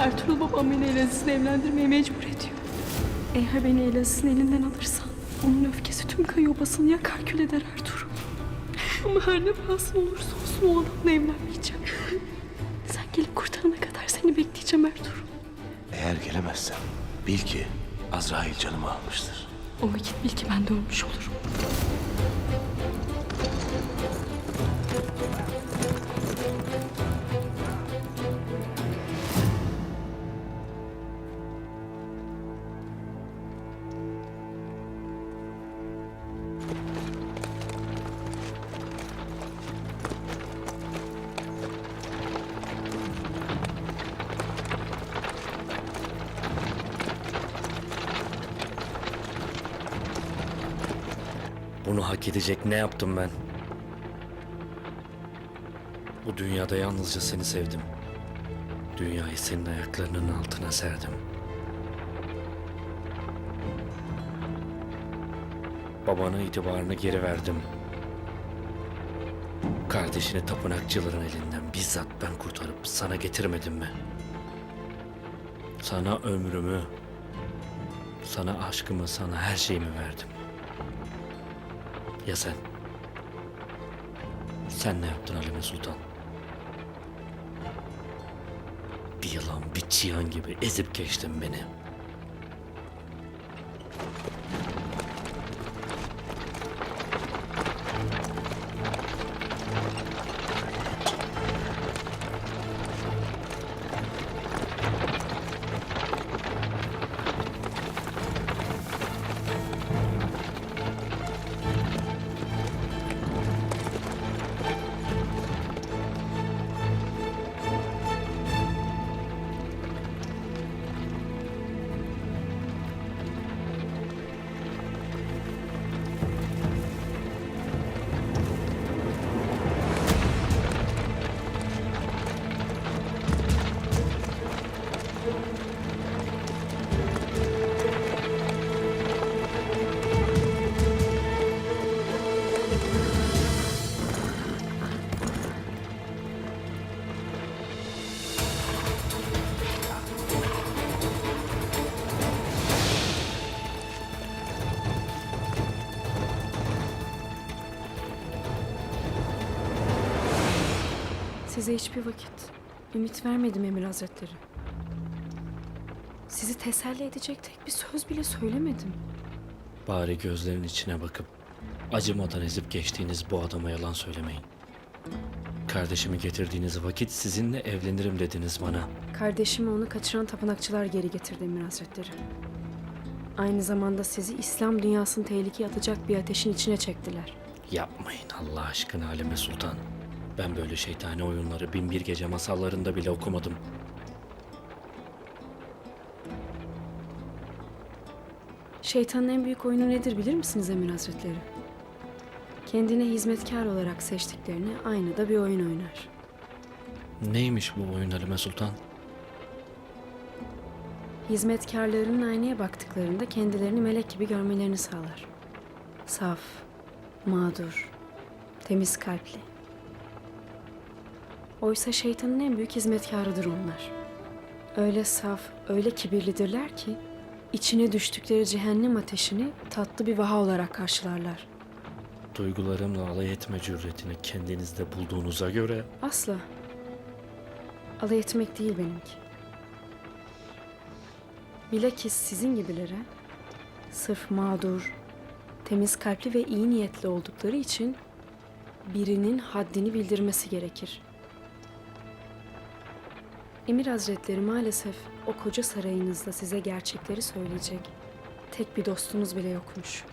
Ertuğrul babam beni Elaziz'le evlendirmeye mecbur ediyor. Eğer beni Elaziz'in elinden alırsan onun öfkesi tüm kayı obasını yakar kül eder Ertuğrul. Ama her ne pahasına olursa olsun o adamla evlenmeyeceğim. Sen gelip kurtarana kadar seni bekleyeceğim Ertuğrul. Eğer gelemezsem bil ki Azrail canımı almıştır. O vakit bil ki ben de ölmüş olurum. Bunu hak edecek ne yaptım ben? Bu dünyada yalnızca seni sevdim. Dünyayı senin ayaklarının altına serdim. Babana itibarını geri verdim. Kardeşini tapınakçıların elinden bizzat ben kurtarıp sana getirmedim mi? Sana ömrümü, sana aşkımı, sana her şeyimi verdim. Ya sen? Sen ne yaptın Halime Sultan? Bir yılan, bir çiyan gibi ezip geçtin beni. Size hiçbir vakit ümit vermedim Emir Hazretleri. Sizi teselli edecek tek bir söz bile söylemedim. Bari gözlerin içine bakıp acımadan ezip geçtiğiniz bu adama yalan söylemeyin. Kardeşimi getirdiğiniz vakit sizinle evlenirim dediniz bana. Kardeşimi onu kaçıran tapınakçılar geri getirdi Emir Hazretleri. Aynı zamanda sizi İslam dünyasını tehlikeye atacak bir ateşin içine çektiler. Yapmayın Allah aşkına Halime Sultan. Ben böyle şeytani oyunları bin bir gece masallarında bile okumadım. Şeytanın en büyük oyunu nedir bilir misiniz Emir Hazretleri? Kendine hizmetkar olarak seçtiklerini aynı da bir oyun oynar. Neymiş bu oyun Halime Sultan? Hizmetkarlarının aynaya baktıklarında kendilerini melek gibi görmelerini sağlar. Saf, mağdur, temiz kalpli. Oysa şeytanın en büyük hizmetkarıdır onlar. Öyle saf, öyle kibirlidirler ki içine düştükleri cehennem ateşini tatlı bir vaha olarak karşılarlar. Duygularımla alay etme cüretini kendinizde bulduğunuza göre Asla. Alay etmek değil benimki. Bilakis sizin gibilere sırf mağdur, temiz kalpli ve iyi niyetli oldukları için birinin haddini bildirmesi gerekir. Emir Hazretleri maalesef o koca sarayınızda size gerçekleri söyleyecek tek bir dostunuz bile yokmuş.